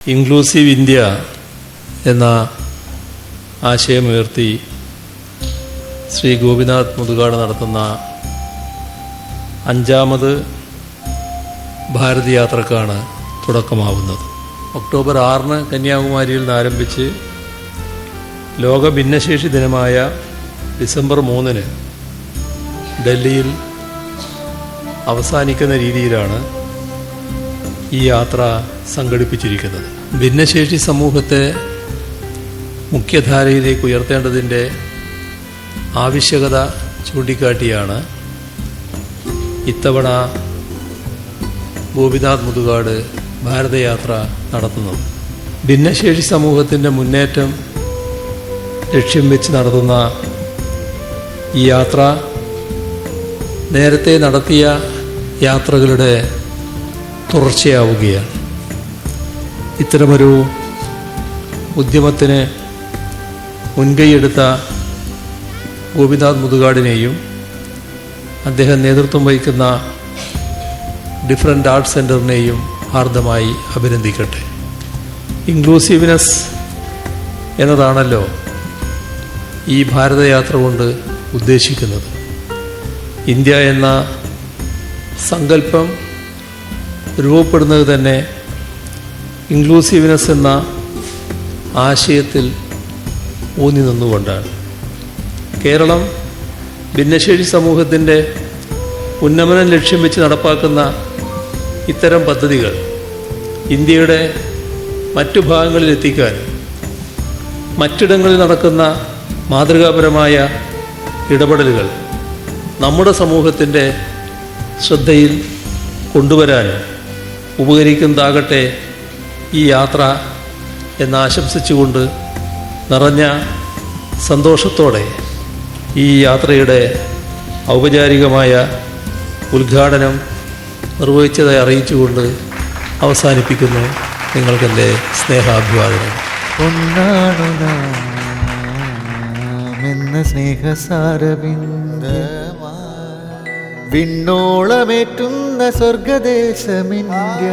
Inclusive India എന്ന ആശയമുയർത്തി ശ്രീ ഗോപിനാഥ് മുതുകാട് നടത്തുന്ന അഞ്ചാമത് ഭാരത് യാത്രക്കാണ് തുടക്കമാവുന്നത്. ഒക്ടോബർ ആറിന് കന്യാകുമാരിയിൽ നിന്ന് ആരംഭിച്ച് ലോക ഭിന്നശേഷി ദിനമായ ഡിസംബർ മൂന്നിന് ഡൽഹിയിൽ അവസാനിക്കുന്ന രീതിയിലാണ് ഈ യാത്ര സംഘടിപ്പിച്ചിരിക്കുന്നത്. ഭിന്നശേഷി സമൂഹത്തെ മുഖ്യധാരയിലേക്ക് ഉയർത്തേണ്ടതിന്റെ ആവശ്യകത ചൂണ്ടിക്കാട്ടിയാണ് ഇത്തവണ ഗോപിനാഥ് മുതുകാട് ഭാരതയാത്ര നടത്തുന്നത്. ഭിന്നശേഷി സമൂഹത്തിന്റെ മുന്നേറ്റം ലക്ഷ്യം വെച്ച് നടത്തുന്ന ഈ യാത്ര നേരത്തെ നടത്തിയ യാത്രകളുടെ തുടർച്ചയാവുകയാണ്. ഇത്തരമൊരു ഉദ്യമത്തിന് മുൻകൈയെടുത്ത ഗോപിനാഥ് മുതുകാടിനെയും അദ്ദേഹം നേതൃത്വം വഹിക്കുന്ന ഡിഫറെന്റ് ആർട്ട് സെന്ററിനെയും ഹാർദമായി അഭിനന്ദിക്കട്ടെ. ഇൻക്ലൂസീവ്നെസ് എന്നതാണല്ലോ ഈ ഭാരതയാത്ര കൊണ്ട് ഉദ്ദേശിക്കുന്നത്. ഇന്ത്യ എന്ന സങ്കല്പം രൂപപ്പെടുന്നത് തന്നെ ഇൻക്ലൂസീവ്നെസ് എന്ന ആശയത്തിൽ ഊന്നി നിന്നുകൊണ്ടാണ്. കേരളം ഭിന്നശേഷി സമൂഹത്തിന്റെ ഉന്നമനം ലക്ഷ്യം വെച്ച് നടപ്പാക്കുന്ന ഇത്തരം പദ്ധതികൾ ഇന്ത്യയുടെ മറ്റു ഭാഗങ്ങളിൽ എത്തിക്കാൻ മറ്റിടങ്ങളിൽ നടക്കുന്ന മാതൃകാപരമായ ഇടപെടലുകൾ നമ്മുടെ സമൂഹത്തിന്റെ ശ്രദ്ധയിൽ കൊണ്ടുവരാനും ഉപകരിക്കുന്നതാകട്ടെ ഈ യാത്ര എന്നാശംസിച്ചുകൊണ്ട് നിറഞ്ഞ സന്തോഷത്തോടെ ഈ യാത്രയുടെ ഔപചാരികമായ ഉദ്ഘാടനം നിർവഹിച്ചതായി അറിയിച്ചുകൊണ്ട് അവസാനിപ്പിക്കുന്നു നിങ്ങൾക്കെന്റെ സ്നേഹാഭിവാദനം. ഒന്നാണു എന്ന സ്നേഹസാരവിന്ദ. വിണ്ണോളമേറ്റുന്ന സ്വർഗദേശമിന്ത്യ